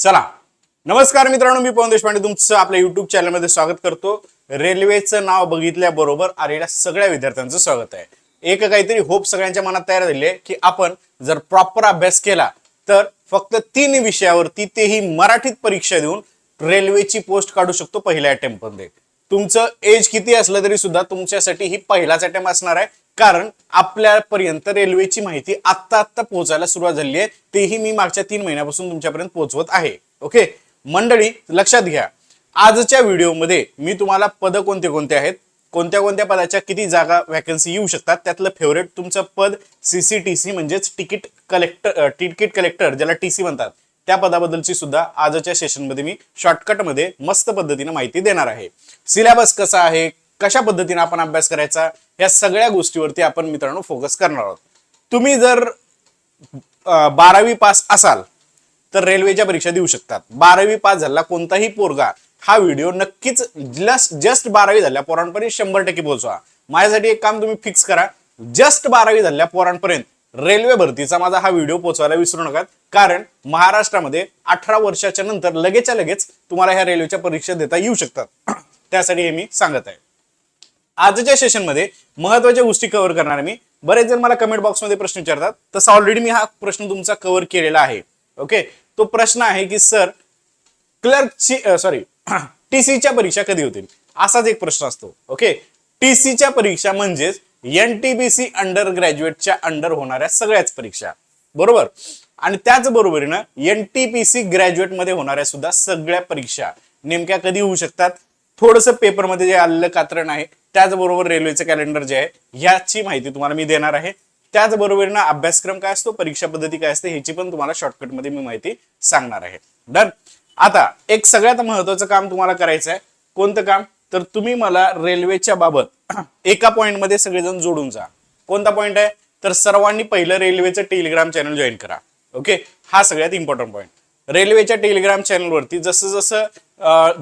चला. नमस्कार मित्रांनो मी पवन देशपांडे तुमचं आपल्या युट्यूब चॅनलमध्ये स्वागत करतो. रेल्वेचं नाव बघितल्याबरोबर आलेल्या सगळ्या विद्यार्थ्यांचं स्वागत आहे. एक काहीतरी होप सगळ्यांच्या मनात तयार झाली आहे की आपण जर प्रॉपर अभ्यास केला तर फक्त तीन विषयावरती तेही मराठीत परीक्षा देऊन रेल्वेची पोस्ट काढू शकतो पहिल्या अटेम्प्टमध्ये तुमचं एज किती असलं तरी सुद्धा तुमच्यासाठी ही पहिलाच अटेम्प्ट असणार आहे. कारण आपल्यापर्यंत रेल्वेची माहिती आत्ता आत्ता पोहोचायला सुरुवात झाली आहे. तेही मी मागच्या तीन महिन्यापासून तुमच्यापर्यंत पोहोचवत आहे. ओके मंडळी लक्षात घ्या. आजच्या व्हिडिओमध्ये मी तुम्हाला पद कोणते कोणते आहेत? कोणत्या कोणत्या पदाच्या किती जागा वॅकन्सी येऊ शकतात? त्यातलं फेवरेट तुमचं पद सीसीटीसी म्हणजेच तिकीट कलेक्टर तिकीट कलेक्टर ज्याला टी सी म्हणतात. त्या पदाबद्दलची सुद्धा आजच्या सेशनमध्ये मी शॉर्टकटमध्ये मस्त पद्धतीने माहिती देणार आहे. सिलेबस कसा आहे? कशा पद्धतीने आपण अभ्यास करायचा या सगळ्या गोष्टीवरती आपण मित्रांनो फोकस करणार आहोत. तुम्ही जर बारावी पास असाल तर रेल्वेच्या परीक्षा देऊ शकतात. बारावी पास झाला कोणताही पोरगा हा व्हिडिओ नक्कीच जस्ट बारावी झाल्या पोरांपर्यंत शंभर टक्के पोहोचवा. माझ्यासाठी एक काम तुम्ही फिक्स करा. जस्ट बारावी झाल्या पोरांपर्यंत रेल्वे भरतीचा माझा हा व्हिडिओ पोहोचवायला विसरू नका. कारण महाराष्ट्रामध्ये अठरा वर्षाच्या नंतर लगेचच्या लगेच तुम्हाला ह्या रेल्वेच्या परीक्षा देता येऊ शकतात. त्यासाठी हे मी सांगत आहे. आजच्या सेशनमध्ये महत्त्वाच्या गोष्टी कव्हर करणार मी. बरेच जण मला कमेंट बॉक्समध्ये प्रश्न विचारतात. तसं ऑलरेडी मी हा प्रश्न तुमचा कव्हर केलेला आहे. ओके तो प्रश्न आहे की सर क्लर्कची सॉरी टीसीच्या परीक्षा कधी होतील? असाच एक प्रश्न असतो. ओके टीसीच्या परीक्षा म्हणजेच N T P C under ग्रॅज्युएटच्या under होणाऱ्या सगळ्याच परीक्षा. बरोबर? आणि त्याच बरोबरीनं एनटीपीसी ग्रॅज्युएटमध्ये होणाऱ्या सुद्धा सगळ्या परीक्षा नेमक्या कधी होऊ शकतात? थोडंसं पेपरमध्ये जे आलेलं कात्रण आहे त्याचबरोबर रेल्वेचं कॅलेंडर जे आहे याची माहिती तुम्हाला मी देणार आहे. त्याचबरोबरीनं अभ्यासक्रम काय असतो परीक्षा पद्धती काय असते ह्याची पण तुम्हाला शॉर्टकटमध्ये मी माहिती सांगणार आहे. डन आता एक सगळ्यात महत्वाचं काम तुम्हाला करायचं आहे. कोणतं काम? तर तुम्ही मला रेल्वेच्या बाबत एका पॉईंटमध्ये सगळेजण जोडून जा. कोणता पॉईंट आहे? तर सर्वांनी पहिलं रेल्वेचं टेलिग्राम चॅनल जॉईन करा. ओके हा सगळ्यात इम्पॉर्टंट पॉईंट रेल्वेच्या टेलिग्राम चॅनलवरती जसं जसं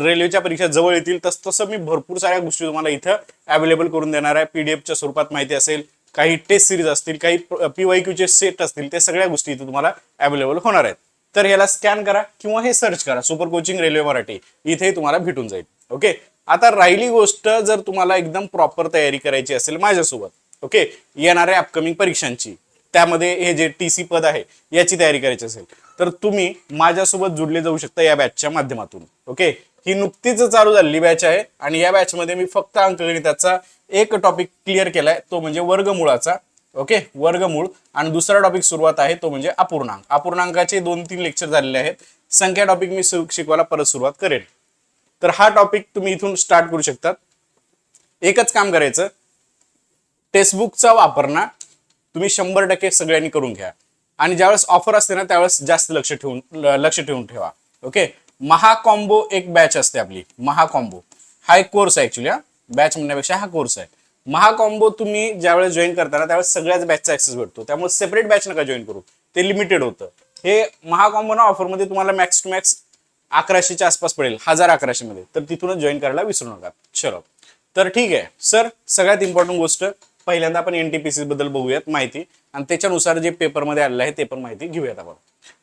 रेल्वेच्या परीक्षा जवळ येतील तस तसं मी भरपूर साऱ्या गोष्टी तुम्हाला इथं अवेलेबल करून देणार आहे. पीडीएफच्या स्वरूपात माहिती असेल काही टेस्ट सिरीज असतील काही पीवाय चे सेट असतील त्या सगळ्या गोष्टी इथं तुम्हाला अवेलेबल होणार आहेत. तर ह्याला स्कॅन करा किंवा हे सर्च करा. सुपर कोचिंग रेल्वे मराठी इथे तुम्हाला भेटून जाईल. ओके आता राहिली गोष्ट जर तुम्हाला एकदम प्रॉपर तयारी करायची असेल माझ्यासोबत ओके येणाऱ्या अपकमिंग परीक्षांची. त्यामध्ये हे जे टी सी पद आहे याची तयारी करायची असेल. तर तुम्ही माझ्यासोबत जुडले जाऊ शकता या बॅचच्या माध्यमातून. ओके ही नुकतीच चालू झालेली बॅच आहे आणि या बॅचमध्ये मी फक्त अंकगणिताचा एक टॉपिक क्लिअर केलाय तो म्हणजे वर्गमुळाचा. ओके वर्गमूळ. आणि दुसरा टॉपिक सुरुवात आहे तो म्हणजे अपूर्णांक. अपूर्णांकाचे दोन तीन लेक्चर झालेले आहेत. संख्या टॉपिक मी शिकवायला परत सुरुवात करेन. तर हा टॉपिक तुम्ही इथून स्टार्ट करू शकतात एकच काम करायचं. टेक्स्टबुकचा वापर ना तुम्ही शंभर टक्के सगळ्यांनी करून घ्या. आणि ज्यावेळेस ऑफर असते ना त्यावेळेस जास्त लक्ष ठेवून लक्ष ठेवून ठेवा. ओके महाकॉम्बो एक बॅच असते आपली. महाकॉम्बो हा एक कोर्स आहे ऍक्च्युली हा. बॅच म्हणण्यापेक्षा हा कोर्स आहे. महाकॉम्बो तुम्ही ज्यावेळेस जॉईन करताना त्यावेळेस सगळ्याच बॅचचा ऍक्सेस भेटतो. त्यामुळे सेपरेट बॅच नका जॉईन करू. ते लिमिटेड होतं. हे महाकॉम्बो ना ऑफरमध्ये तुम्हाला मॅक्स टू मॅक्स अकराशेच्या आसपास पडेल. हजार अकराशे मध्ये तर तिथूनच जॉईन करायला विसरू नका. चलो. तर ठीक आहे. सर सगळ्यात इम्पॉर्टंट गोष्ट पहिल्यांदा आपण एनटीपीसी बद्दल बघूयात माहिती. आणि त्याच्यानुसार जे पेपरमध्ये आलेलं आहे ते पण माहिती घेऊयात आपण.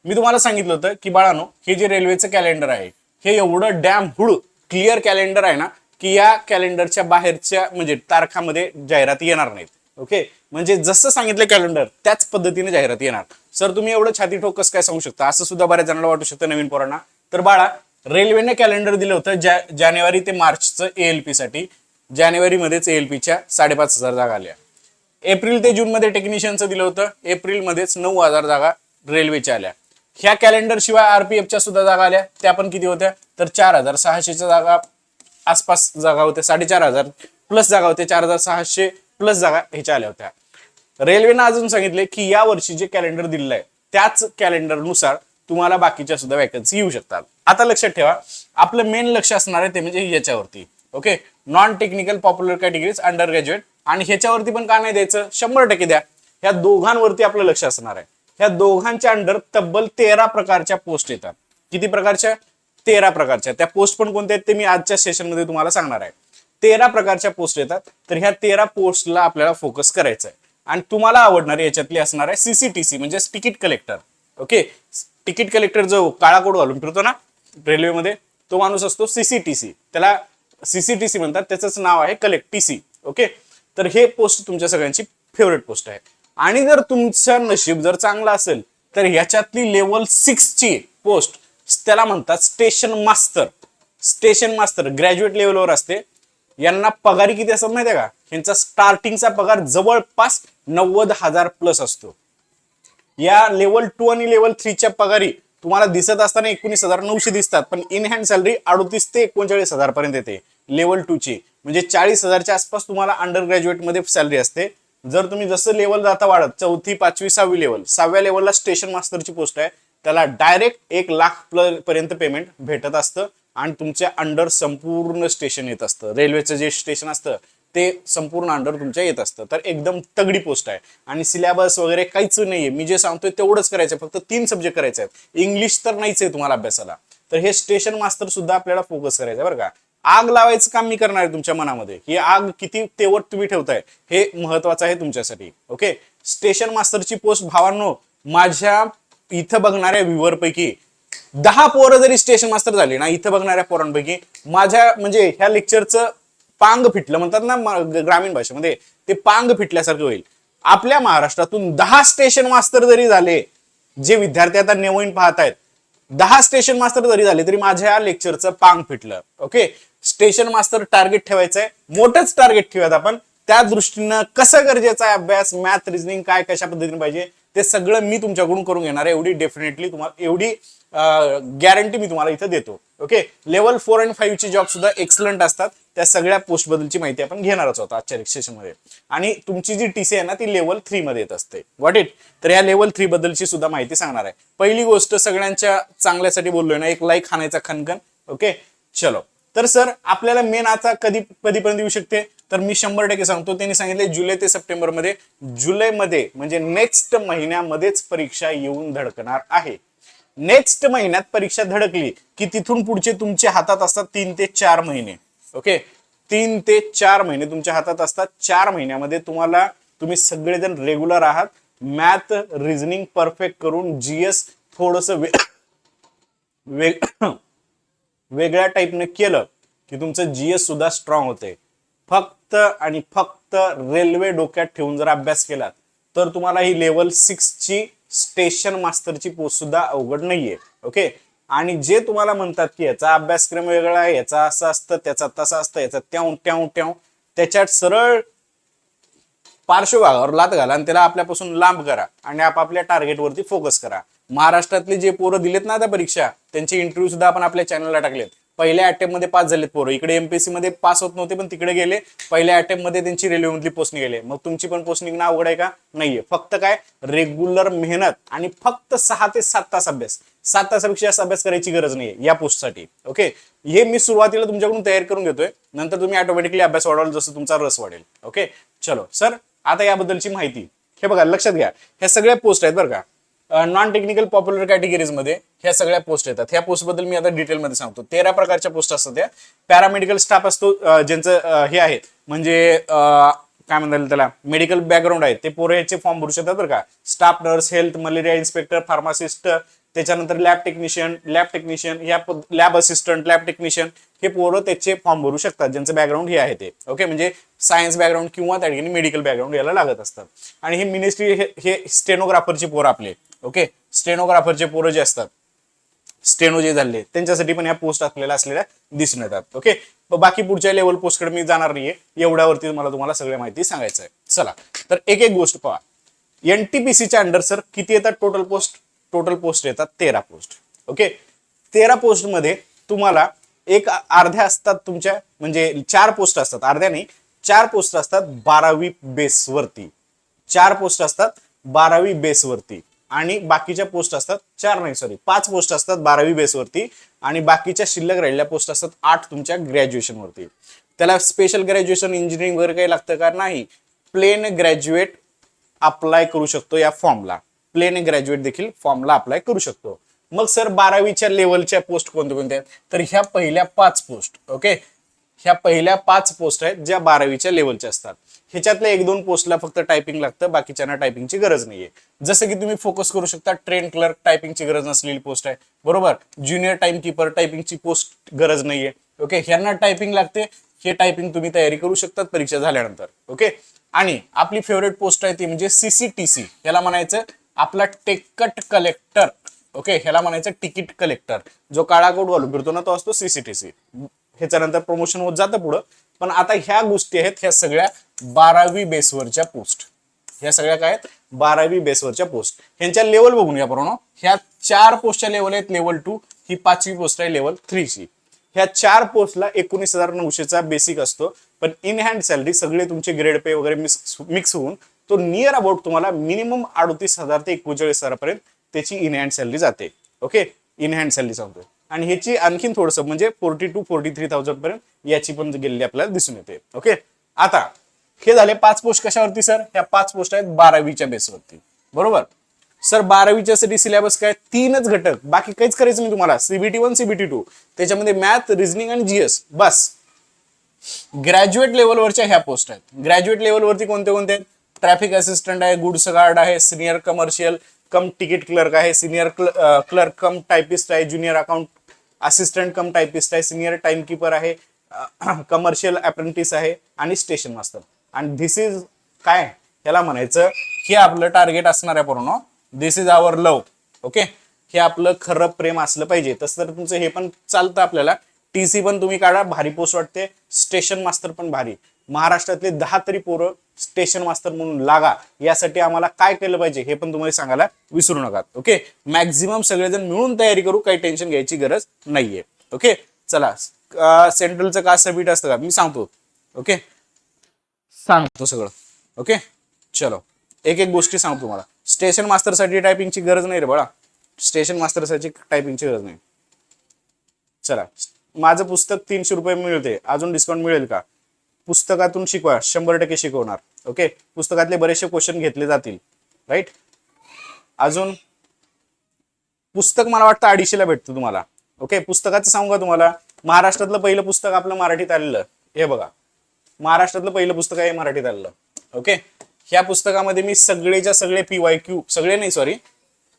मी तुम्हाला सांगितलं होतं की बाळानो हे जे रेल्वेचं कॅलेंडर आहे हे एवढं डॅम हुड क्लिअर कॅलेंडर आहे ना की या कॅलेंडरच्या बाहेरच्या म्हणजे तारखामध्ये जाहिराती येणार नाहीत. ओके म्हणजे जसं सांगितलं कॅलेंडर त्याच पद्धतीने जाहिरात येणार. सर तुम्ही एवढं छाती ठोकस काय सांगू शकता? असं सुद्धा बऱ्याच जणांना वाटू शकतं नवीन पोरांना. तर बाळा रेल्वेने कॅलेंडर दिलं होतं जा जानेवारी ते मार्चचं एएलपी साठी. जानेवारीमध्येच एएलपीच्या साडेपाच हजार जागा आल्या. एप्रिल ते जून मध्ये टेक्निशियनचं दिलं होतं. एप्रिलमध्येच नऊ हजार जागा रेल्वेच्या आल्या. ह्या कॅलेंडर शिवाय आरपीएफच्या सुद्धा जागा आल्या. त्या पण किती होत्या? तर चार हजार सहाशेच्या जागा आसपास जागा होत्या. साडेचार हजार प्लस जागा होत्या. चार हजार सहाशे प्लस जागा ह्याच्या आल्या होत्या. रेल्वेनं अजून सांगितले की या वर्षी जे कॅलेंडर दिलेलं आहे त्याच कॅलेंडरनुसार तुम्हाला बाकीच्या सुद्धा वॅकन्सी येऊ शकतात. आता लक्षात ठेवा. आपलं मेन लक्ष असणार आहे ते म्हणजे याच्यावरती. Okay non technical popular categories under graduate आणि ह्याच्यावरती पण का नाही द्यायचं? शंभर टक्के द्या. ह्या दोघांवरती आपलं लक्ष असणार आहे. ह्या दोघांच्या अंडर तब्बल तेरा प्रकारच्या पोस्ट येतात. किती प्रकारच्या? तेरा प्रकारच्या. त्या पोस्ट पण कोणत्या आहेत ते मी आजच्या सेशनमध्ये तुम्हाला सांगणार आहे. तेरा प्रकारच्या पोस्ट येतात. तर ह्या तेरा पोस्टला आपल्याला फोकस करायचं आहे. आणि तुम्हाला आवडणारी याच्यातली असणार आहे सीसीटीसी म्हणजे ticket collector okay ticket collector जो काळा कोड घालून फिरतो ना रेल्वेमध्ये तो माणूस असतो सीसीटीसी त्याला सीसीटीसी म्हणतात त्याचंच नाव आहे कलेक्ट टीसी ओके तर हे पोस्ट तुमच्या सगळ्यांची फेवरेट पोस्ट आहे. आणि जर तुमचं नशीब जर चांगलं असेल तर ह्याच्यातली लेवल सिक्सची पोस्ट त्याला म्हणतात स्टेशन मास्तर स्टेशन मास्तर ग्रॅज्युएट लेवलवर असते. यांना पगारी किती असतात माहिती आहे का? यांचा स्टार्टिंगचा पगार जवळपास नव्वद हजार प्लस असतो. या लेवल टू आणि लेवल थ्रीच्या पगारी तुम्हाला दिसत असताना एकोणीस हजार नऊशे दिसतात पण इन हँड सॅलरी अडोतीस ते एकोणचाळीस हजार पर्यंत येते. लेवल टू ची. म्हणजे चाळीस हजारच्या आसपास तुम्हाला अंडर ग्रॅज्युएटमध्ये सॅलरी असते. जर तुम्ही जसं लेवल जाता वाढत चौथी पाचवी सहावी लेवल सहाव्या लेवलला स्टेशन मास्टरची पोस्ट आहे. त्याला डायरेक्ट एक लाख पर्यंत पेमेंट भेटत असतं आणि तुमच्या अंडर संपूर्ण स्टेशन येत असतं. रेल्वेचं जे स्टेशन असतं ते संपूर्ण अंडर तुमच्या येत असतं. तर एकदम तगडी पोस्ट आहे. आणि सिलेबस वगैरे काहीच नाहीये. मी जे सांगतोय तेवढंच करायचं फक्त तीन सब्जेक्ट करायचे आहेत इंग्लिश तर नाहीच आहे तुम्हाला अभ्यासाला. तर हे स्टेशन मास्टर सुद्धा आपल्याला फोकस करायचं आहे बरं का. आग लावायचं काम मी करणार आहे तुमच्या मनामध्ये. ही आग किती तेवट तुम्ही ठेवताय हे महत्वाचं आहे तुमच्यासाठी. ओके स्टेशन मास्टरची पोस्ट भावांनो माझ्या इथं बघणाऱ्या व्ह्युअर पैकी दहा पोरं जरी स्टेशन मास्टर झाली ना इथं बघणाऱ्या पोरांपैकी माझ्या म्हणजे ह्या लेक्चरचं पांग फिटलं म्हणतात ना ग्रामीण भाषेमध्ये ते पांग फिटल्यासारखं होईल. आपल्या महाराष्ट्रातून दहा स्टेशन मास्तर जरी झाले जे विद्यार्थी आता नवीन पाहत आहेत दहा स्टेशन मास्तर जरी झाले तरी माझ्या लेक्चरचं पांग फिटलं. ओके स्टेशन मास्टर टार्गेट ठेवायचं आहे मोठंच टार्गेट ठेवूयात आपण. त्या दृष्टीनं कसं गरजेचं आहे अभ्यास मॅथ रिझनिंग काय कशा पद्धतीने पाहिजे ते सगळं मी तुमच्याकडून करून घेणार आहे. एवढी डेफिनेटली तुम्हाला एवढी गॅरंटी मी तुम्हाला इथं देतो. ओके लेवल फोर अँड फाईव्हची जॉब सुद्धा एक्सलंट असतात. त्या सगळ्या पोस्ट बद्दलची माहिती आपण घेणारच आहोत आजच्या सेशनमध्ये आणि तुमची जी टीसी आहे ना ती लेवल थ्री मध्ये येत असते. वॉट इट तर या लेवल थ्री बद्दलची सुद्धा माहिती सांगणार आहे. पहिली गोष्ट सगळ्यांच्या चांगल्यासाठी बोललोय ना एक लाईक खाण्याचा खनखन ओके चलो. तर सर आपल्याला मेन आता कधी कधीपर्यंत येऊ शकते? तर मी शंभर टक्के सांगतो त्यांनी सांगितले जुलै ते सप्टेंबरमध्ये जुलैमध्ये म्हणजे नेक्स्ट महिन्यामध्येच परीक्षा येऊन धडकणार आहे. नेक्स्ट महिन्यात परीक्षा धडकली की तिथून पुढचे तुमच्या हातात असतात तीन ते चार महिने. ओके तीन ते चार महिने तुमच्या हातात असतात. चार महिन्यामध्ये तुम्हाला तुम्ही सगळेजण रेग्युलर आहात. मॅथ रिझनिंग परफेक्ट करून जीएस थोडस वेग वेगळ्या टाईपने केलं की तुमचं जीएस सुद्धा स्ट्रॉंग होते फक्त आणि फक्त रेल्वे डोक्यात ठेवून जर अभ्यास केलात तर तुम्हाला ही लेवल सिक्सची स्टेशन मास्टरची पोस्ट सुद्धा अवघड नाहीये. ओके आणि जे तुम्हाला म्हणतात की याचा अभ्यासक्रम वेगळा आहे याचा असं असतं त्याचा तसा असतं याचा त्याव त्याव त्याव त्याच्यात सरळ पार्श्वभागावर लात घाला आणि त्याला आपल्यापासून लांब करा आणि आपापल्या टार्गेटवरती फोकस करा. महाराष्ट्रातले जे पोरं दिलेत ना त्या परीक्षा त्यांचे इंटरव्ह्यू सुद्धा आपण आपल्या चॅनलला टाकलेत. पहिल्या अटेम्प्टमध्ये पास झालेत पोरं. इकडे एमपीएससी मध्ये पास होत नव्हते पण तिकडे गेले. पहिल्या अटेम्प्टमध्ये त्यांची रेल्वेमधली पोस्टिंग गेले मग तुमची पण पोस्टिंग ना अवघड आहे का? नाहीये. फक्त काय? रेग्युलर मेहनत आणि फक्त सहा ते सात तास अभ्यास. सात तासापेक्षा जास्त अभ्यास करायची गरज नाहीये या पोस्टसाठी ओके हे मी सुरुवातीला तुमच्याकडून तयार करून घेतोय. नंतर तुम्ही ऑटोमॅटिकली अभ्यास वाढवाल जसं तुमचा रस वाढेल. ओके चलो. सर आता याबद्दलची माहिती. हे बघा लक्षात घ्या. ह्या सगळ्या पोस्ट आहेत बरं का. नॉन टेक्निकल पॉप्युलर कॅटेगरीजमध्ये ह्या सगळ्या पोस्ट येतात. ह्या पोस्टबद्दल मी आता डिटेलमध्ये सांगतो. तेरा प्रकारच्या पोस्ट असतात त्या पॅरामेडिकल स्टाफ असतो ज्यांचं हे आहे म्हणजे काय म्हणता त्याला? मेडिकल बॅकग्राऊंड आहे ते पोरं याचे फॉर्म भरू शकतात बरं का. Staff nurse health malaria inspector pharmacist त्याच्यानंतर लॅब टेक्निशियन लॅब टेक्निशियन या लॅब असिस्टंट लॅब टेक्निशियन हे पोरं त्याचे फॉर्म भरू शकतात. ज्यांचं बॅकग्राऊंड हे आहे ते. ओके म्हणजे सायन्स बॅकग्राऊंड किंवा त्या ठिकाणी मेडिकल बॅकग्राऊंड याला लागत असतात आणि हे मिनिस्ट्री हे स्टेनोग्राफरचे पोरं आपले. ओके? स्टेनोग्राफरचे पोरं जे असतात स्टेनो जे झाले त्यांच्यासाठी पण ह्या पोस्ट असलेल्या असलेल्या दिसून येतात ओके? बाकी पुढच्या लेवल पोस्टकडे मी जाणार नाहीये. एवढ्यावरती मला तुम्हाला सगळ्या माहिती सांगायचं आहे. चला तर एक एक गोष्ट पहा. एनटीपीसीच्या अंडर सर किती येतात टोटल पोस्ट टोटल पोस्ट येतात तेरा पोस्ट ओके? तेरा पोस्टमध्ये तुम्हाला एक अर्ध्या असतात तुमच्या म्हणजे चार पोस्ट असतात अर्ध्या नाही चार पोस्ट असतात बारावी बेसवरती चार पोस्ट असतात बारावी बेसवरती आणि बाकीच्या पोस्ट असतात चार नाही सॉरी पाच पोस्ट असतात बारावी बेसवरती आणि बाकीच्या शिल्लक राहिलेल्या पोस्ट असतात आठ तुमच्या ग्रॅज्युएशन वरती. त्याला स्पेशल ग्रॅज्युएशन इंजिनिअरिंग वगैरे काही लागतं का? नाही. प्लेन ग्रॅज्युएट अप्लाय करू शकतो या फॉर्मला प्लेन ग्रॅज्युएट देखील फॉर्मला अप्लाय करू शकतो. मग सर बारावीच्या लेवलच्या पोस्ट कोणत्या कोणत्या आहेत? तर ह्या पहिल्या पाच पोस्ट ओके ह्या पहिल्या पाच पोस्ट आहेत ज्या बारावीच्या लेवलच्या असतात. ह्याच्यातल्या एक दोन पोस्टला फक्त टायपिंग लागतं बाकीच्यांना टायपिंगची गरज नाहीये. जसं की तुम्ही फोकस करू शकता ट्रेन क्लर्क टायपिंगची गरज नसलेली पोस्ट आहे. बरोबर? ज्युनियर टाइम किपर टायपिंगची पोस्ट गरज नाहीये. ओके ह्यांना टायपिंग लागते. हे टायपिंग तुम्ही तयारी करू शकतात परीक्षा झाल्यानंतर. ओके आणि आपली फेवरेट पोस्ट आहे ती म्हणजे सीसीटीसी याला म्हणायचं आपला टेकट कलेक्टर ओके ह्याला म्हणायचं तिकीट कलेक्टर जो काळा कोट घालून फिरतो ना तो असतो सीसीटीसी ह्याच्यानंतर प्रमोशन होत जातं पुढं. पण आता ह्या गोष्टी आहेत ह्या सगळ्या बारावी बेसवरच्या पोस्ट ह्या सगळ्या काय आहेत? बारावी बेसवरच्या पोस्ट ह्यांच्या लेवल बघून घ्या बरोबर ह्या चार पोस्टच्या लेवल आहेत लेवल टू ही पाचवी पोस्ट आहे लेवल थ्रीची ह्या चार पोस्टला एकोणीस हजार नऊशेचा बेसिक असतो. पण इन हँड सॅलरी सगळे तुमचे ग्रेड पे वगैरे मिक्स मिक्स होऊन तो नियर अबाउट तुम्हाला मिनिमम अडतीस हजार ते एकोणचाळीस हजारापर्यंत त्याची इन हँड सॅलरी जाते. ओके इन हँड सॅलरी सांगतोय आणि ह्याची आणखीन थोडंसं म्हणजे forty two forty three thousand पर्यंत याची पण गेलेली आपल्याला दिसून येते. ओके आता हे झाले पाच पोस्ट कशावरती सर? ह्या पाच पोस्ट आहेत बारावीच्या बेसवरती. बरोबर? सर बारावीच्या साठी सिलेबस काय? तीनच घटक. बाकी काहीच करायचं नाही तुम्हाला. सीबीटी वन सीबीटी टू त्याच्यामध्ये मॅथ रिझनिंग आणि जीएस बस. ग्रॅज्युएट लेवलवरच्या ह्या पोस्ट आहेत. ग्रॅज्युएट लेवलवरती कोणते कोणते आहेत? ट्रॅफिक असिस्टंट आहे गुड्स गार्ड आहे senior commercial cum ticket clerk आहे सिनियर क्लर्क कम टायपिस्ट आहे junior account assistant cum typist आहे सिनियर टाइमकीपर आहे कमर्शियल अप्रेंटिस आहे आणि स्टेशन मास्तर. आणि धिस इज काय? ह्याला म्हणायचं हे आपलं टार्गेट असणार आहे पूर्ण. This is our love okay हे आपलं खरं प्रेम असलं पाहिजे. तसं तर तुमचं हे पण चालतं आपल्याला. टी सी पण तुम्ही काढा भारी पोस्ट वाटते. स्टेशन मास्टर पण भारी. महाराष्ट्रातले दहा तरी पोरं स्टेशन मास्टर म्हणून लागा. यासाठी आम्हाला काय केलं पाहिजे हे पण तुम्हाला सांगायला विसरू नका. ओके मॅक्झिमम सगळेजण मिळून तयारी करू काही टेन्शन घ्यायची गरज नाहीये. ओके चला सेंट्रलचं का सबमिट असतं का? मी सांगतो. ओके सांगतो सगळं. ओके? चलो. एक एक गोष्टी सांगतो तुम्हाला. स्टेशन मास्टरसाठी टायपिंगची गरज नाही रे बळा. स्टेशन मास्टरसाठी टायपिंगची गरज नाही. चला. माझं पुस्तक तीनशे रुपये मिळते. अजून डिस्काउंट मिळेल का? पुस्तकातून शिकवा. शंभर टक्के शिकवणार. ओके? पुस्तकातले बरेचसे क्वेश्चन घेतले जातील. राईट अजून पुस्तक मला वाटतं अडीचशेला भेटतं तुम्हाला. ओके? पुस्तकाचं सांगू का तुम्हाला? महाराष्ट्रातलं पहिलं पुस्तक आपलं मराठीत आलेलं. हे बघा. महाराष्ट्रातलं पहिलं पुस्तक आहे मराठीत आलेलं. ओके ह्या पुस्तकामध्ये मी सगळेच्या सगळे पी वाय क्यू सगळे नाही सॉरी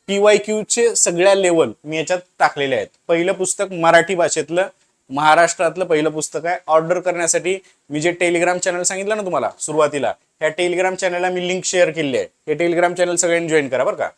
पी वाय चे सगळ्या लेवल मी याच्यात टाकलेले आहेत. पहिलं पुस्तक मराठी भाषेतलं महाराष्ट्रातलं पहिलं पुस्तक आहे. ऑर्डर करण्यासाठी मी जे टेलिग्राम चॅनल सांगितलं ना तुम्हाला सुरुवातीला ह्या टेलिग्राम चॅनलला मी लिंक शेअर केली आहे. हे टेलिग्राम चॅनल सगळ्यांनी जॉईन करा बरं का.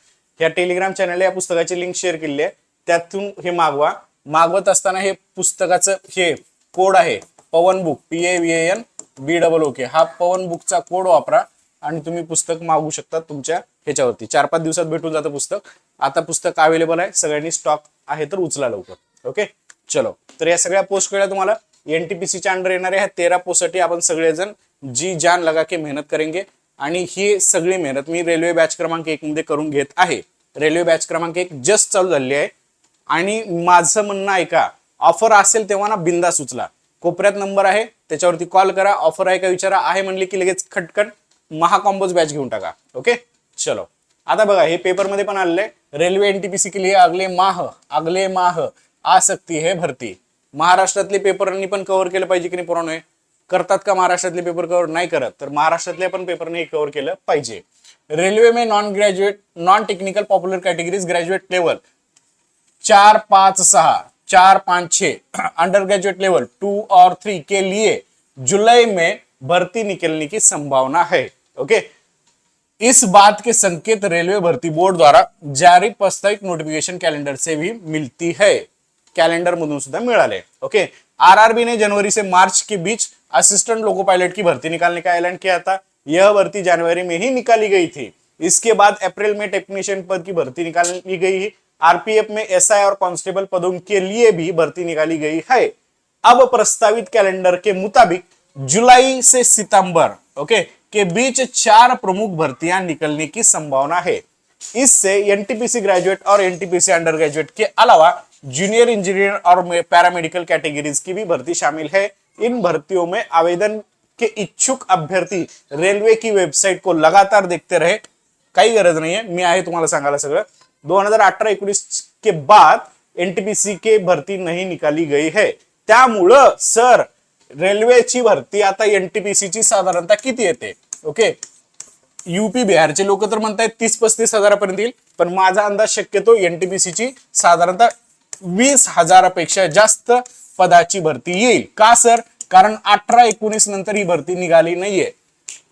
ह्या टेलिग्राम चॅनलला या पुस्तकाची लिंक शेअर केली आहे. त्यातून हे मागवा. मागवत असताना हे पुस्तकाचं हे कोड आहे. Pavan book P A V N B double okay हा पवन बुकचा कोड वापरा आणि तुम्ही पुस्तक मागू शकता तुमच्या ह्याच्यावरती. चार पाच दिवसात भेटून जातं पुस्तक. आता पुस्तक अवेलेबल आहे. सगळ्यांनी स्टॉक आहे तर उचला लवकर. ओके चलो. तर या सगळ्या पोस्ट कळल्या तुम्हाला? एनटीपीसीच्या अंडर येणाऱ्या ह्या तेरा पोस्टसाठी आपण सगळेजण जी जान लगा के मेहनत करेंगे आणि ही सगळी मेहनत मी रेल्वे बॅच क्रमांक एक मध्ये करून घेत आहे. रेल्वे बॅच क्रमांक एक जस्ट चालू झाली आहे. आणि माझं म्हणणं ऐका ऑफर असेल तेव्हा ना बिंदा सुचला कोपऱ्यात नंबर आहे. त्याच्यावरती कॉल करा. ऑफर आहे का विचारा. आहे म्हणले की लगेच खटखट महाकॉम्बोज बॅच घेऊन टाका. ओके? चलो. आता बघा हे पेपरमध्ये पण आलेलं आहे. रेल्वे एनटीपीसी के लिए अगले माह अगले माह आसक्ती हे भरती. महाराष्ट्रातले पेपरांनी पण कव्हर केलं पाहिजे की नाही पुराण करतात का महाराष्ट्रातले पेपर कव्हर नाही करत. तर महाराष्ट्रातल्या पण पेपरने कव्हर केलं पाहिजे. रेल्वे मे non graduate non technical popular categories graduate level चार पाच सहा. चार, पाँच छः अंडर ग्रेजुएट लेवल टू और थ्री के लिए जुलाई में भर्ती निकलने की संभावना है ओके इस बात के संकेत रेलवे भर्ती बोर्ड द्वारा जारी प्रस्तावित नोटिफिकेशन कैलेंडर से भी मिलती है। कैलेंडर मधून सुद्धा मिळाले ओके आरआरबी ने जनवरी से मार्च के बीच असिस्टेंट लोको पायलट की भर्ती निकालने का ऐलान किया था। यह भर्ती जनवरी में ही निकाली गई थी। इसके बाद अप्रैल में टेक्नीशियन पद की भर्ती निकाली गई आरपीएफ में एसआई और कांस्टेबल पदों के लिए भी भर्ती निकाली गई है। अब प्रस्तावित कैलेंडर के मुताबिक जुलाई से सितंबर, ओके, के बीच चार प्रमुख भर्तियाँ निकलने की संभावना है। इससे एनटीपीसी ग्रेजुएट और एनटीपीसी अंडर ग्रेजुएट के अलावा जूनियर इंजीनियर और पैरामेडिकल कैटेगरीज की भी भर्ती शामिल है। इन भर्तियों में आवेदन के इच्छुक अभ्यर्थी रेलवे की वेबसाइट को लगातार देखते रहे। काही गरज नाहीये मी आहे तुम्हाला सांगायला सगळं दोन हजार अठरा एकोणीस के बाद एनटीपीसी के भरती नाही निकाली गई है. त्यामुळं सर रेल्वेची भरती आता एनटीपीसी ची साधारणतः किती येते? ओके युपी बिहारचे लोक तर म्हणतायत तीस पस्तीस हजारापर्यंत येईल पण माझा अंदाज शक्यतो एनटीपीसी ची साधारणतः वीस हजारापेक्षा जास्त पदाची भरती येईल. का सर? कारण अठरा एकोणीस नंतर ही भरती निघाली नाहीये.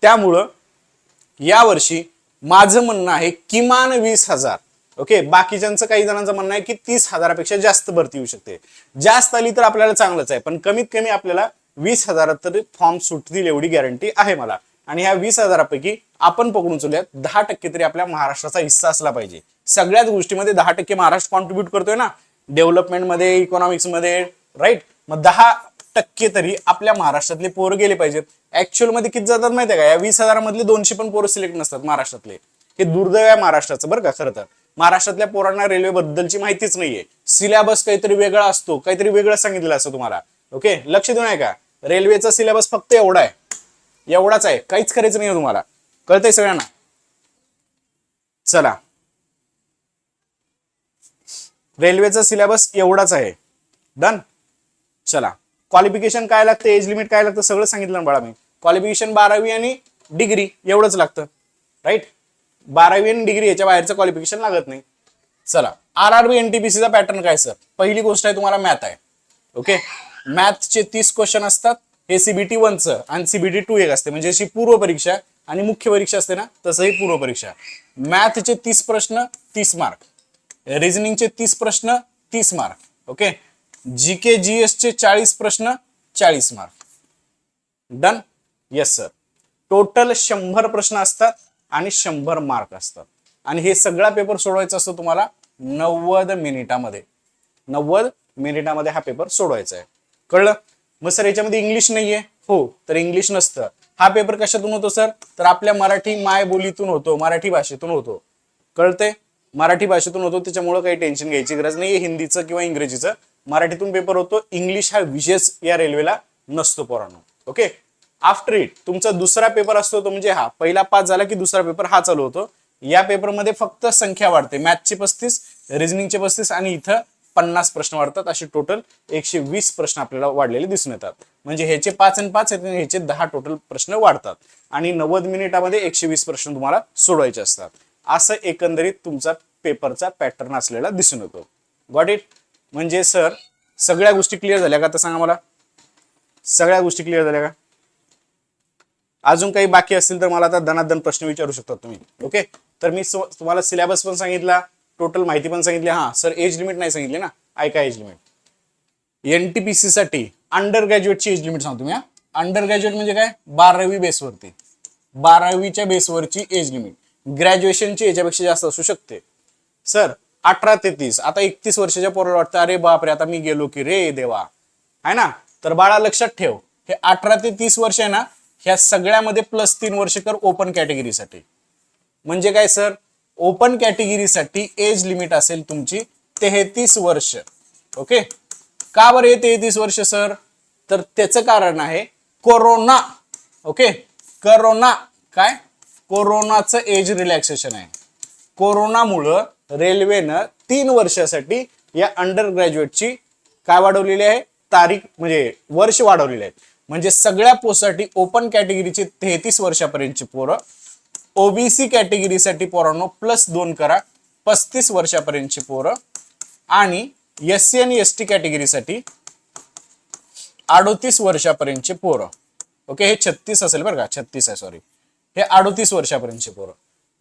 त्यामुळं यावर्षी माझं म्हणणं आहे किमान वीस हजार ओके बाकीच्यांचं काही जणांचं म्हणणं आहे की तीस हजारापेक्षा जास्त भरती येऊ शकते. जास्त आली तर आपल्याला चांगलंच आहे पण कमीत कमी आपल्याला वीस हजारात तरी फॉर्म सुटतील एवढी गॅरंटी आहे मला. आणि ह्या वीस हजारापैकी आपण पकडून चलूयात दहा टक्के तरी आपल्या महाराष्ट्राचा हिस्सा असला पाहिजे. सगळ्याच गोष्टीमध्ये दहा टक्के महाराष्ट्र कॉन्ट्रीब्युट करतोय ना? डेव्हलपमेंटमध्ये इकॉनॉमिक्समध्ये राईट मग दहा टक्के तरी आपल्या महाराष्ट्रातले पोरं गेले पाहिजेत. ऍक्च्युअलमध्ये किती जातात माहिती आहे का? या वीस हजारामधले दोनशे पण पोरं सिलेक्ट नसतात महाराष्ट्रातले. हे दुर्दैव आहे महाराष्ट्राचं बरं का खरं तर. महाराष्ट्रातल्या पोरांना रेल्वे बद्दलची माहितीच नाहीये. सिलेबस काहीतरी वेगळा असतो काहीतरी वेगळं सांगितलं असतं तुम्हाला. ओके लक्ष देऊन आहे का रेल्वेचा सिलेबस फक्त एवढा आहे. एवढाच आहे. काहीच करायचं नाही तुम्हाला. कळतंय सगळ्यांना? चला. रेल्वेचा सिलेबस एवढाच आहे. डन चला. क्वालिफिकेशन काय लागतं? एज लिमिट काय लागतं? सगळं सांगितलं ना बाळा मी. क्वालिफिकेशन बारावी आणि डिग्री एवढंच लागतं. राईट बारावी आणि डिग्री याच्या बाहेरचं क्वालिफिकेशन लागत नाही. चला आर आर बी एनटीपीसीचा पॅटर्न काय सर पहिली गोष्ट आहे तुम्हाला मॅथ आहे. ओके मॅथचे तीस क्वेश्चन असतात. हे सीबीटी वनचं आणि सीबीटी टू एक असते. म्हणजे अशी पूर्व परीक्षा आणि मुख्य परीक्षा असते ना तसंही पूर्व परीक्षा. मॅथचे तीस प्रश्न तीस मार्क रिझनिंगचे तीस प्रश्न तीस mark okay G K G S चे चाळीस प्रश्न चाळीस mark done yes sir total शंभर प्रश्न असतात. आणि शंभर मार्क असतात. आणि हे सगळा पेपर सोडवायचा असतो तुम्हाला नव्वद मिनिटामध्ये. नव्वद मिनिटामध्ये हा पेपर सोडवायचा आहे. कळलं? मग सर याच्यामध्ये इंग्लिश नाहीये. हो तर इंग्लिश नसतं. हा पेपर कशातून होतो सर? तर आपल्या मराठी मायबोलीतून होतो मराठी भाषेतून होतो. कळते मराठी भाषेतून होतो त्याच्यामुळे काही टेन्शन घ्यायची गरज नाही हिंदीचं किंवा इंग्रजीचं. मराठीतून पेपर होतो इंग्लिश हा विशेष या रेल्वेला नसतो पोरांनो. ओके आफ्टर इट तुमचा दुसरा पेपर असतो तो म्हणजे हा. पहिला पास झाला की दुसरा पेपर हा चालू होतो. या पेपरमध्ये फक्त संख्या वाढते. मॅथचे पस्तीस रिझनिंगचे पस्तीस आणि इथं पन्नास प्रश्न वाढतात. असे टोटल एकशे वीस प्रश्न आपल्याला वाढलेले दिसून येतात. म्हणजे ह्याचे पाच आणि पाच आहेत ह्याचे दहा टोटल प्रश्न वाढतात. आणि नव्वद मिनिटामध्ये एकशे वीस प्रश्न तुम्हाला सोडवायचे असतात. असं एकंदरीत तुमचा पेपरचा पॅटर्न असलेला दिसून येतो. गॉट इट म्हणजे सर सगळ्या गोष्टी क्लिअर झाल्या का? तर सांगा मला. सगळ्या गोष्टी क्लिअर झाल्या का? अजून काही बाकी असतील तर मला आता दनादन प्रश्न विचारू शकता तुम्ही. ओके तर मी तुम्हाला सिलेबस पण सांगितला टोटल माहिती पण सांगितली. हा सर एज लिमिट नाही सांगितली ना? ऐका एज लिमिट एनटीपीसी साठी अंडर ग्रॅज्युएटची एज लिमिट सांगतो मी हा. अंडर ग्रॅज्युएट म्हणजे काय? बारावी बेसवरती बारावीच्या बेसवरची एज लिमिट ग्रॅज्युएशनची याच्यापेक्षा जास्त असू शकते. सर अठरा ते तीस. आता एकतीस वर्षाच्या पोराला वाटतं अरे बापरे आता मी गेलो की रे देवा. आहे ना? तर बाळा लक्षात ठेव. हे अठरा ते तीस वर्ष आहे ना ह्या सगळ्यामध्ये प्लस तीन वर्ष कर ओपन कॅटेगरीसाठी म्हणजे काय सर ओपन कॅटेगरीसाठी एज लिमिट असेल तुमची तेहतीस वर्ष. ओके का बरं हे तेहतीस वर्ष सर तर त्याचं कारण आहे कोरोना ओके करोना काय? कोरोनाचं एज रिलॅक्सेशन आहे. कोरोनामुळं रेल्वेनं तीन वर्षासाठी या अंडर ग्रॅज्युएटची काय वाढवलेली आहे? तारीख म्हणजे वर्ष वाढवलेले आहेत म्हणजे सगळ्या पोस्टसाठी ओपन कॅटेगरीचे तेहतीस वर्षापर्यंतची पोरं ओबीसी कॅटेगरीसाठी पोरांनो प्लस दोन करा पस्तीस वर्षापर्यंतची पोरं आणि एस सी आणि एस टी कॅटेगरीसाठी अडोतीस वर्षापर्यंतचे पोरं. ओके हे छत्तीस असेल बरं का? छत्तीस आहे सॉरी हे अडोतीस वर्षापर्यंतचे पोरं.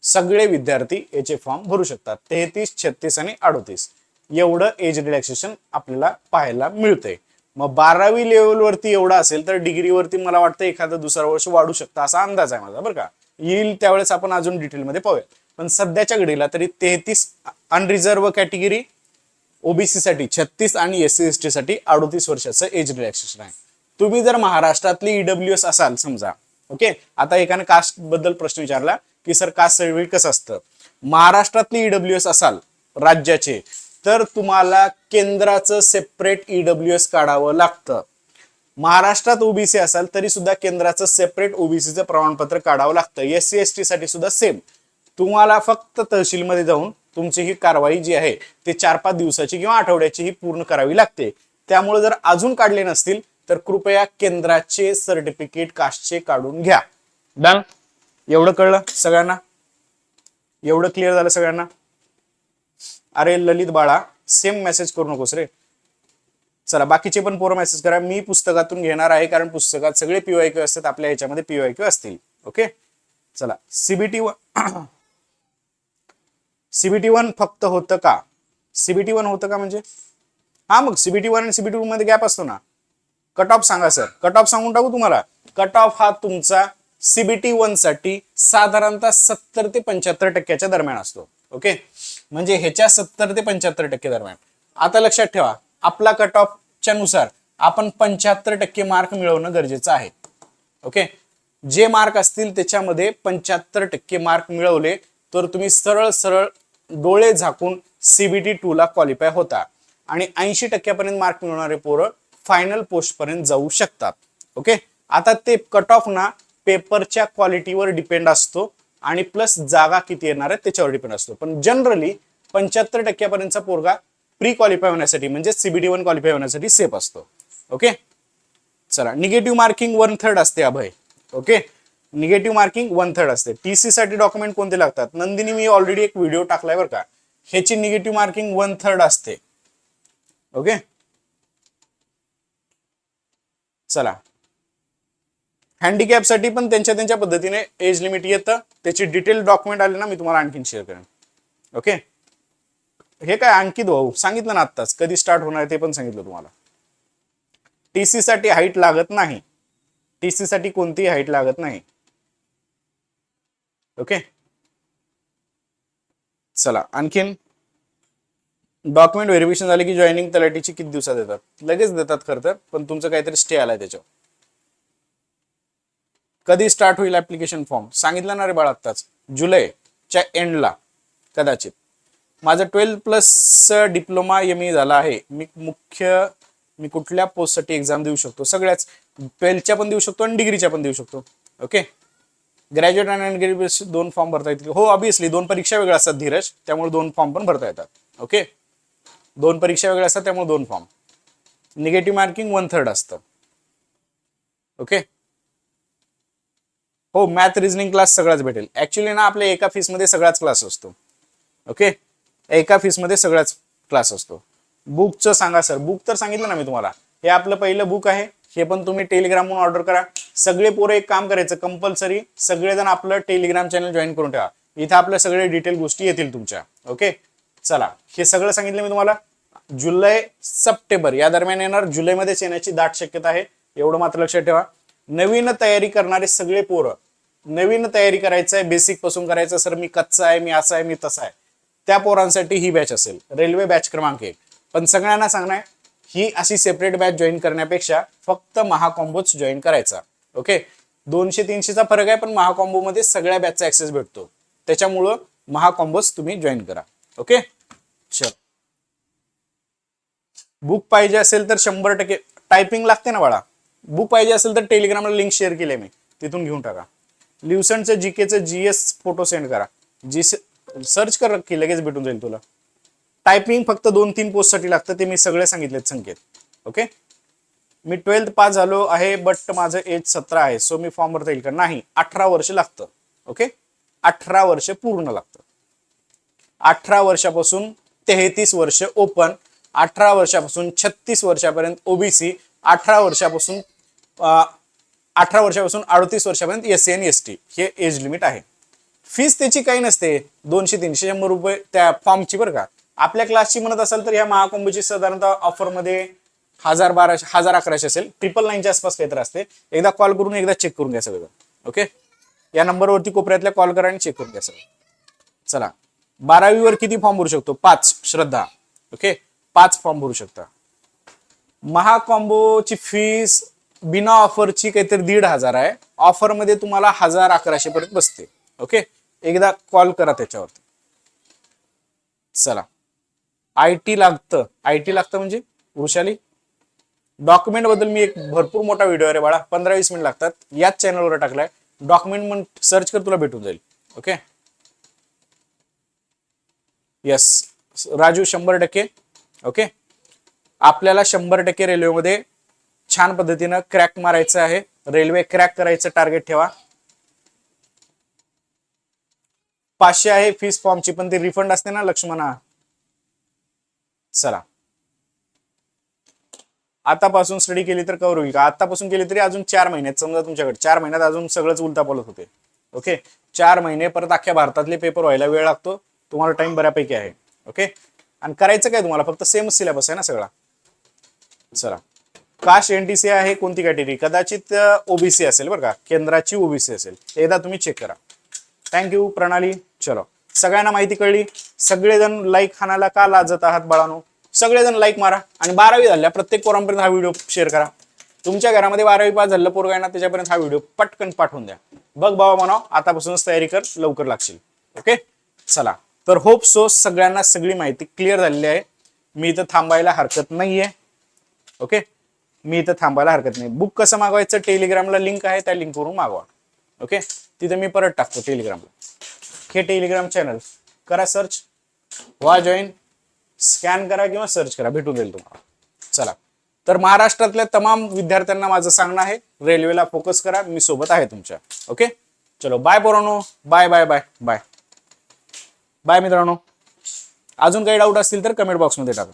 सगळे विद्यार्थी याचे फॉर्म भरू शकतात. तेहतीस छत्तीस आणि अडोतीस. एवढं एज रिलॅक्सेशन आपल्याला पाहायला मिळतंय. मग बारावी लेवलवरती एवढं असेल तर डिग्रीवरती मला वाटतं एखादं दुसरं वर्ष वाढू शकतं असा अंदाज आहे माझा बरं का? येईल त्यावेळेस आपण अजून डिटेलमध्ये पाहूया पण सध्याच्या घडीला तरी तेहतीस अनरिझर्व कॅटेगरी ओबीसी साठी छत्तीस आणि एस सी एस टी साठी अडोतीस वर्षाचं एज रिलॅक्सेशन आहे. तुम्ही जर महाराष्ट्रातली ईडब्ल्यू एस असाल समजा ओके आता एकाने कास्टबद्दल प्रश्न विचारला की सर कास्ट सर्टिफिकेट कसं असतं? महाराष्ट्रातली ईडब्ल्यू एस असाल राज्याचे तर तुम्हाला केंद्राचं सेपरेट ईडब्ल्यू एस काढावं लागतं. महाराष्ट्रात ओबीसी असाल तरी सुद्धा केंद्राचं सेपरेट ओबीसीचं प्रमाणपत्र काढावं लागतं. एस सी एस टी साठी सुद्धा सेम तुम्हाला फक्त तहसीलमध्ये जाऊन तुमची ही कारवाई जी आहे ते चार पाच दिवसाची किंवा आठवड्याची ही पूर्ण करावी लागते. त्यामुळे जर अजून काढले नसतील तर कृपया केंद्राचे सर्टिफिकेट कास्टचे काढून घ्या. डन? एवढं कळलं सगळ्यांना? एवढं क्लिअर झालं सगळ्यांना? अरे ललित बाळा सेम मेसेज करू नकोस रे. चला बाकीचे पण पोरं मेसेज करा. मी पुस्तकातून घेणार आहे कारण पुस्तकात सगळे पीवाय क्यू असतात आपल्या ह्याच्यामध्ये पीवाय क्यू असतील. ओके चला सीबीटी वन सीबीटी वन फक्त होतं का? सीबीटी वन होतं का म्हणजे? हा मग सीबीटी वन आणि सीबीटी टू मध्ये गॅप असतो ना. कट ऑफ सांगा सर कट ऑफ सांगून टाकू तुम्हाला. कट ऑफ हा तुमचा सीबीटी वनसाठी साधारणतः सत्तर ते पंच्याहत्तर टक्क्याच्या दरम्यान असतो. ओके म्हणजे ह्याच्या सत्तर ते पंच्याहत्तर टक्के दरम्यान. आता लक्षात ठेवा आपला कट ऑफच्या नुसार आपण पंच्याहत्तर टक्के मार्क मिळवणं गरजेचं आहे. ओके जे मार्क असतील त्याच्यामध्ये पंच्याहत्तर टक्के मार्क मिळवले तर तुम्ही सरळ सरळ डोळे झाकून सीबीटी टू ला क्वालिफाय होता. आणि ऐंशी टक्क्यापर्यंत मार्क मिळवणारे पोरं फायनल पोस्ट पर्यंत जाऊ शकतात. ओके आता ते कट ऑफ ना पेपरच्या क्वालिटीवर डिपेंड असतो. आणि प्लस जागा किती येणार आहे त्याच्यावर डिपेंड असतो. पण जनरली पंच्याहत्तर टक्क्यापर्यंतचा पोरगा प्री क्वालिफाय होण्यासाठी म्हणजे सीबीडी वन क्वालिफाय होण्यासाठी सेफ असतो. ओके चला निगेटिव्ह मार्किंग वन थर्ड असते Abhay. Okay negative marking one third असते टीसी साठी डॉक्युमेंट कोणते लागतात? नंदिनी मी ऑलरेडी एक व्हिडिओ टाकलाय बरं का. ह्याची निगेटिव्ह मार्किंग वन थर्ड असते. ओके चला. हँडिकॅपसाठी पण त्यांच्या त्यांच्या पद्धतीने एज लिमिट येतं. त्याची डिटेल डॉक्युमेंट आले ना मी तुम्हाला आणखीन शेअर करेन. ओके हे काय अंकित भाऊ सांगितलं ना आत्ताच. कधी स्टार्ट होणार ते पण सांगितलं तुम्हाला. टीसी साठी हाईट लागत नाही. टीसी साठी कोणतीही हाईट लागत नाही. ओके चला आणखीन डॉक्युमेंट व्हेरिफिकेशन झाले की जॉईनिंग तलाठीची किती दिवसात देतात लगेच देतात खरं तर पण तुमचं काहीतरी स्टे आलाय त्याच्यावर. कधी स्टार्ट होईल ऍप्लिकेशन फॉर्म सांगितलं ना रे बाळ आत्ताच. जुलैच्या एंडला कदाचित. माझं twelfth plus diploma M E झाला आहे. मी मुख्य मी कुठल्या पोस्टसाठी एक्झाम देऊ शकतो? सगळ्याच. ट्वेल्थच्या पण देऊ शकतो आणि डिग्रीच्या पण देऊ शकतो. ओके ग्रॅज्युएट आणि अनग्रॅज्युएट दोन फॉर्म भरता येतील. हो ऑबियसली दोन परीक्षा वेगळ्या असतात धीरज. त्यामुळे दोन फॉर्म पण भरता येतात. ओके दोन परीक्षा वेगळ्या असतात त्यामुळे दोन form negative marking one third असतं. ओके हो मॅथ रिझनिंग क्लास सगळाच भेटेल. ऍक्च्युली ना आपल्या एका फीसमध्ये सगळाच क्लास असतो. ओके एका फीसमध्ये सगळाच क्लास असतो. बुकचं सांगा सर बुक तर सांगितलं ना मी तुम्हाला. हे आपलं पहिलं बुक आहे. हे पण तुम्ही टेलिग्रामहून ऑर्डर करा. सगळे पोरं एक काम करायचं. कंपल्सरी सगळेजण आपलं टेलिग्राम चॅनल जॉईन करून ठेवा. इथं आपल्या सगळे डिटेल गोष्टी येतील तुमच्या. ओके चला. हे सगळं सांगितलं मी तुम्हाला. जुलै सप्टेंबर. या दरम्यान येणार. जुलैमध्येच येण्याची दाट शक्यता आहे. एवढं मात्र लक्षात ठेवा. नवीन तयारी करणारे सगळे पोरं नवीन तयारी करायचं आहे बेसिकपासून करायचं सर मी कच्चा आहे मी असा आहे मी तसा आहे. त्या पोरांसाठी ही बॅच असेल. रेल्वे बॅच क्रमांक एक. पण सगळ्यांना सांगणार ही अशी सेपरेट बॅच जॉईन करण्यापेक्षा फक्त महाकॉम्बोच जॉईन करायचा. ओके दोनशे तीनशेचा फरक आहे पण महाकॉम्बो मध्ये सगळ्या बॅचचा ऍक्सेस भेटतो. त्याच्यामुळं महाकॉम्बोच तुम्ही जॉईन करा. ओके चल. बुक पाहिजे असेल तर शंभर टक्के. टायपिंग लागते ना बाळा. बुक पाहिजे असेल तर टेलिग्रामला लिंक शेअर केली मी. तिथून घेऊन टाका. लिव्हसनचं जी एस फोटो सेंड करा. जी सर्च कर की लगेच भेटून जाईल तुला. टायपिंग फक्त दोन तीन पोस्टसाठी लागतं ते मी सगळे सांगितलेत संकेत. ओके मी ट्वेल्थ पास झालो आहे बट माझं एज सतरा आहे सो मी फॉर्म भरता येईल का? नाही. अठरा वर्ष लागतं. ओके अठरा वर्ष पूर्ण लागतं. अठरा वर्षापासून तेहतीस वर्ष ओपन अठरा वर्षापासून छत्तीस वर्षापर्यंत ओबीसी अठरा वर्षापासून अठरा वर्षापासून अडतीस वर्षापर्यंत एस सी आणि एस टी हे एज लिमिट आहे. फीस त्याची काही नसते. दोनशे तीनशे शंभर रुपये त्या फॉर्मची बरं का. आपल्या क्लासची म्हणत असाल तर ह्या महाकुंभची साधारणतः ऑफरमध्ये हजार बाराशे हजार अकराशे असेल. ट्रिपल नाईनच्या आसपास काहीतरी असते. एकदा कॉल करून एकदा चेक करून घ्या सगळं. ओके या नंबरवरती कोपऱ्यातल्या कॉल करा आणि चेक करून घ्या सगळं. चला. बारावीवर किती फॉर्म भरू शकतो? पाच. श्रद्धा. ओके पाच फॉर्म भरू शकता. महाकॉम्बोची फीस बिना ऑफरची काहीतरी दीड हजार आहे. ऑफरमध्ये तुम्हाला हजार अकराशे पर्यंत बसते. ओके? एकदा कॉल करा त्याच्यावरती. चला. आय टी लागतं. आय टी लागतं म्हणजे? वृषाली? डॉक्युमेंटबद्दल मी एक भरपूर मोठा व्हिडिओ आहे बाळा. पंधरा वीस मिनिट लागतात. याच चॅनलवर टाकलाय. डॉक्युमेंट म्हणून सर्च कर तुला भेटून जाईल. ओके? येस राजू शंभर टक्के. ओके? आपल्याला शंभर टक्के रेल्वेमध्ये छान पद्धतीनं क्रॅक मारायचं आहे. रेल्वे क्रॅक करायचं टार्गेट ठेवा. पाचशे आहे फीस फॉर्मची पण ती रिफंड असते ना लक्ष्मणा? चला. आतापासून स्टडी केली तर कव्हर होईल का? आतापासून केली तरी अजून चार महिन्यात समजा तुमच्याकडे चार महिन्यात अजून सगळंच उलतापालत होते. ओके चार महिने परत अख्ख्या भारतातले पेपर व्हायला वेळ लागतो. तुम्हाला टाइम बऱ्यापैकी आहे. ओके आणि करायचं काय तुम्हाला? फक्त सेमच सिलेबस आहे ना सगळा? चला. कास्ट एनटीसी आहे कोणती कॅटेगरी कदाचित ओबीसी असेल बरं का? केंद्राची ओबीसी असेल. एकदा तुम्ही चेक करा. थँक्यू प्रणाली. चलो. सगळ्यांना माहिती कळली. सगळेजण लाईक खानाला का लाजत आहात बाळानो? सगळेजण लाईक मारा आणि बारावी झाल्या. प्रत्येक पोरांपर्यंत हा व्हिडिओ शेअर करा. तुमच्या घरामध्ये बारावी पास झालं पोरगा ना त्याच्यापर्यंत हा व्हिडिओ पटकन पाठवून द्या. बघ बाबा म्हणाव आतापासूनच तयारी कर लवकर लागशील. ओके चला. तर होप सो सगळ्यांना सगळी माहिती क्लिअर झालेली आहे. मी इथं थांबायला हरकत नाहीये. ओके मी इथं थांबायला हरकत नाही. बुक कसं मागवायचं? टेलिग्रामला लिंक आहे त्या लिंकवरून मागवा. ओके? तिथं मी परत टाकतो टेलिग्रामला. हे टेलिग्राम चॅनल करा सर्च. वा जॉईन. स्कॅन करा किंवा सर्च करा. भेटून जाईल तुम्हाला. चला. तर महाराष्ट्रातल्या तमाम विद्यार्थ्यांना माझं सांगणं आहे रेल्वेला फोकस करा. मी सोबत आहे तुमच्या. ओके? चलो bye पोरानो. Bye bye bye bye bye मित्रांनो. अजून काही डाऊट असतील तर कमेंट बॉक्समध्ये टाका.